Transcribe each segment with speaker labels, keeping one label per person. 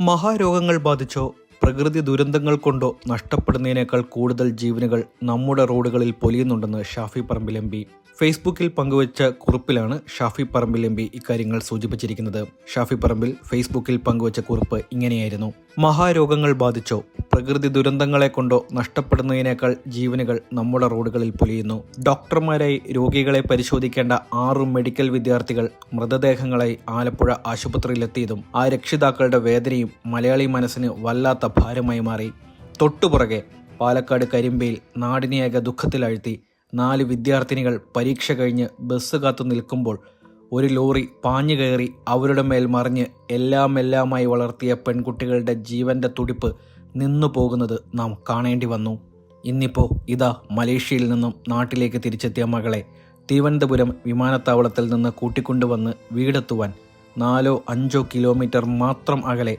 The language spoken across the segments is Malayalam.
Speaker 1: മഹാരോഗങ്ങൾ ബാധിച്ചോ? പ്രകൃതി ദുരന്തങ്ങൾ കൊണ്ടോ നഷ്ടപ്പെടുന്നതിനേക്കാൾ കൂടുതൽ ജീവനുകൾ നമ്മുടെ റോഡുകളിൽ പൊലിയുന്നുണ്ടെന്ന് ഷാഫി പറമ്പിൽ എം പി. ഫേസ്ബുക്കിൽ പങ്കുവച്ച കുറിപ്പിലാണ് ഷാഫി പറമ്പിൽ എം പി ഇക്കാര്യങ്ങൾ സൂചിപ്പിച്ചിരിക്കുന്നത്. ഷാഫി പറമ്പിൽ ഫേസ്ബുക്കിൽ പങ്കുവച്ച കുറിപ്പ് ഇങ്ങനെയായിരുന്നു. മഹാരോഗങ്ങൾ ബാധിച്ചോ? പ്രകൃതി ദുരന്തങ്ങളെ കൊണ്ടോ നഷ്ടപ്പെടുന്നതിനേക്കാൾ ജീവനുകൾ നമ്മുടെ റോഡുകളിൽ പൊലിയുന്നു. ഡോക്ടർമാരായി രോഗികളെ പരിശോധിക്കേണ്ട ആറ് മെഡിക്കൽ വിദ്യാർത്ഥികൾ മൃതദേഹങ്ങളായി ആലപ്പുഴ ആശുപത്രിയിലെത്തിയതും ആ രക്ഷിതാക്കളുടെ വേദനയും മലയാളി മനസ്സിന് വല്ലാത്ത ഭാരമായി മാറി. തൊട്ടുപുറകെ പാലക്കാട് കരിമ്പയിൽ നാടിനെയാകെ ദുഃഖത്തിലാഴ്ത്തി നാല് വിദ്യാർത്ഥിനികൾ പരീക്ഷ കഴിഞ്ഞ് ബസ് കാത്തു നിൽക്കുമ്പോൾ ഒരു ലോറി പാഞ്ഞു കയറി അവരുടെ മേൽ മറിഞ്ഞ് എല്ലാം എല്ലാമായി വളർത്തിയ പെൺകുട്ടികളുടെ ജീവന്റെ തുടിപ്പ് നിന്നു പോകുന്നത് നാം കാണേണ്ടി വന്നു. ഇന്നിപ്പോൾ ഇതാ മലേഷ്യയിൽ നിന്നും നാട്ടിലേക്ക് തിരിച്ചെത്തിയ മകളെ തിരുവനന്തപുരം വിമാനത്താവളത്തിൽ നിന്ന് കൂട്ടിക്കൊണ്ടുവന്ന് വീടെത്തുവാൻ നാലോ അഞ്ചോ കിലോമീറ്റർ മാത്രം അകലെ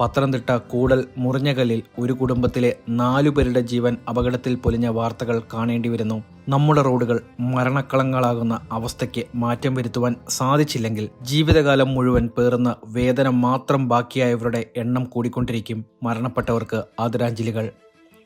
Speaker 1: പത്തനംതിട്ട കൂടൽ മുറിഞ്ഞകല്ലിൽ ഒരു കുടുംബത്തിലെ നാലു പേരുടെ ജീവൻ അപകടത്തിൽ പൊലിഞ്ഞ വാർത്തകൾ കാണേണ്ടി വരുന്നു. നമ്മുടെ റോഡുകൾ മരണക്കളങ്ങളാകുന്ന അവസ്ഥയ്ക്ക് മാറ്റം വരുത്തുവാൻ സാധിച്ചില്ലെങ്കിൽ ജീവിതകാലം മുഴുവൻ പേറുന്ന വേദന മാത്രം ബാക്കിയായവരുടെ എണ്ണം കൂടിക്കൊണ്ടിരിക്കും. മരണപ്പെട്ടവർക്ക് ആദരാഞ്ജലികൾ.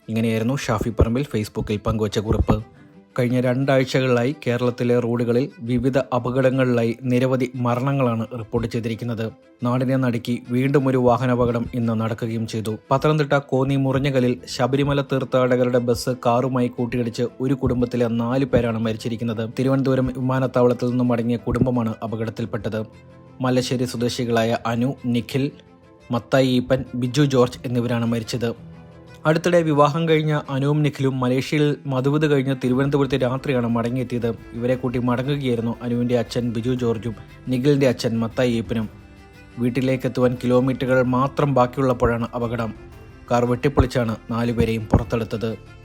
Speaker 1: ഇങ്ങനെയായിരുന്നു ഷാഫി പറമ്പിൽ ഫേസ്ബുക്കിൽ പങ്കുവച്ച കുറിപ്പ്. കഴിഞ്ഞ രണ്ടാഴ്ചകളിലായി കേരളത്തിലെ റോഡുകളിൽ വിവിധ അപകടങ്ങളിലായി നിരവധി മരണങ്ങളാണ് റിപ്പോർട്ട് ചെയ്തിരിക്കുന്നത്. നാടിനെ നടുക്കി വീണ്ടും ഒരു വാഹനാപകടം ഇന്ന് നടക്കുകയും ചെയ്തു. പത്തനംതിട്ട കോന്നി മുറിഞ്ഞകലിൽ ശബരിമല തീർത്ഥാടകരുടെ ബസ് കാറുമായി കൂട്ടിയിടിച്ച് ഒരു കുടുംബത്തിലെ നാല് പേരാണ് മരിച്ചിരിക്കുന്നത്. തിരുവനന്തപുരം വിമാനത്താവളത്തിൽ നിന്നും മടങ്ങിയ കുടുംബമാണ് അപകടത്തിൽപ്പെട്ടത്. മലശ്ശേരി സ്വദേശികളായ അനു നിഖിൽ മത്തായി ഈപ്പൻ ബിജു ജോർജ് എന്നിവരാണ് മരിച്ചത്. അടുത്തിടെ വിവാഹം കഴിഞ്ഞ അനുവും നിഖിലും മലേഷ്യയിൽ മധുവത് കഴിഞ്ഞ് തിരുവനന്തപുരത്ത് രാത്രിയാണ് മടങ്ങിയെത്തിയത്. ഇവരെ കൂട്ടി മടങ്ങുകയായിരുന്നു അനുവിന്റെ അച്ഛൻ ബിജു ജോർജും നിഖിലിന്റെ അച്ഛൻ മത്തായി വീട്ടിലേക്ക് എത്തുവാൻ കിലോമീറ്ററുകൾ മാത്രം ബാക്കിയുള്ളപ്പോഴാണ് അപകടം. കാർ വെട്ടിപ്പൊളിച്ചാണ് നാലുപേരെയും പുറത്തെടുത്തത്.